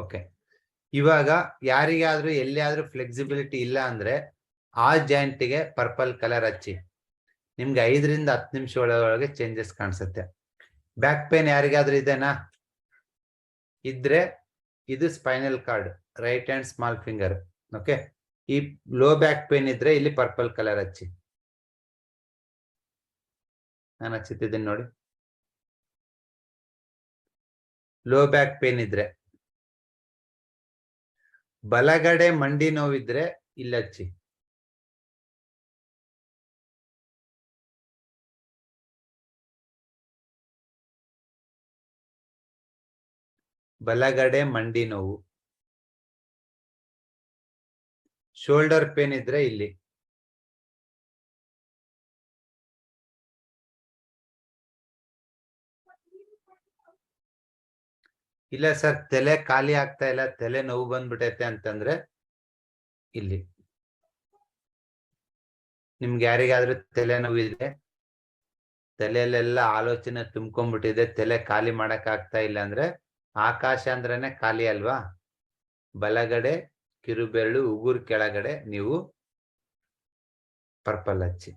Okay ಇವಾಗ ಯಾರಿಗಾದ್ರೂ ಎಲ್ಲಿಯಾದ್ರೂ ಫ್ಲೆಕ್ಸಿಬಿಲಿಟಿ ಇಲ್ಲ ಅಂದ್ರೆ ಆ ಜಾಯಿಂಟ್ಗೆ ಪರ್ಪಲ್ ಕಲರ್ ಹಚ್ಚಿ. ನಿಮ್ಗೆ ಐದರಿಂದ ಹತ್ತು ನಿಮಿಷ ಒಳಗೆ ಚೇಂಜಸ್ ಕಾಣಿಸುತ್ತೆ. ಬ್ಯಾಕ್ ಪೇನ್ ಯಾರಿಗಾದ್ರೂ ಇದೆನಾ? ಇದ್ರೆ ಇದು spinal cord right hand small finger okay ಈ ಲೋ ಬ್ಯಾಕ್ ಪೇನ್ ಇದ್ರೆ ಇಲ್ಲಿ ಪರ್ಪಲ್ ಕಲರ್ ಹಚ್ಚಿ. ನಾನು ಹಚ್ಚುತ್ತಿದ್ದೀನಿ ನೋಡಿ. ಲೋ ಬ್ಯಾಕ್ ಪೇನ್ ಇದ್ರೆ ಬಲಗಡೆ ಮಂಡಿ ನೋವಿದ್ರೆ ಇಲ್ಲಚ್ಚಿ. ಬಲಗಡೆ ಮಂಡಿ ನೋವು. ಶೋಲ್ಡರ್ ಪೇನ್ ಇದ್ರೆ ಇಲ್ಲಿ. ಇಲ್ಲ ಸರ್, ತಲೆ ಖಾಲಿ ಆಗ್ತಾ ಇಲ್ಲ, ತಲೆ ನೋವು ಬಂದ್ಬಿಟೈತೆ ಅಂತಂದ್ರೆ ಇಲ್ಲಿ. ನಿಮ್ಗೆ ಯಾರಿಗಾದ್ರೂ ತಲೆ ನೋವಿದೆ ತಲೆಯಲ್ಲೆಲ್ಲ ಆಲೋಚನೆ ತುಂಬ್ಕೊಂಡ್ಬಿಟ್ಟಿದೆ, ತಲೆ ಖಾಲಿ ಮಾಡಕ್ ಆಗ್ತಾ ಇಲ್ಲ ಅಂದ್ರೆ ಆಕಾಶ ಅಂದ್ರೇನೆ ಖಾಲಿ ಅಲ್ವಾ? ಬಲಗಡೆ, ಕಿರುಬೆರಳು, ಉಗುರು ಕೆಳಗಡೆ ನೀವು ಪರ್ಪಲ್ ಹಚ್ಚಿ.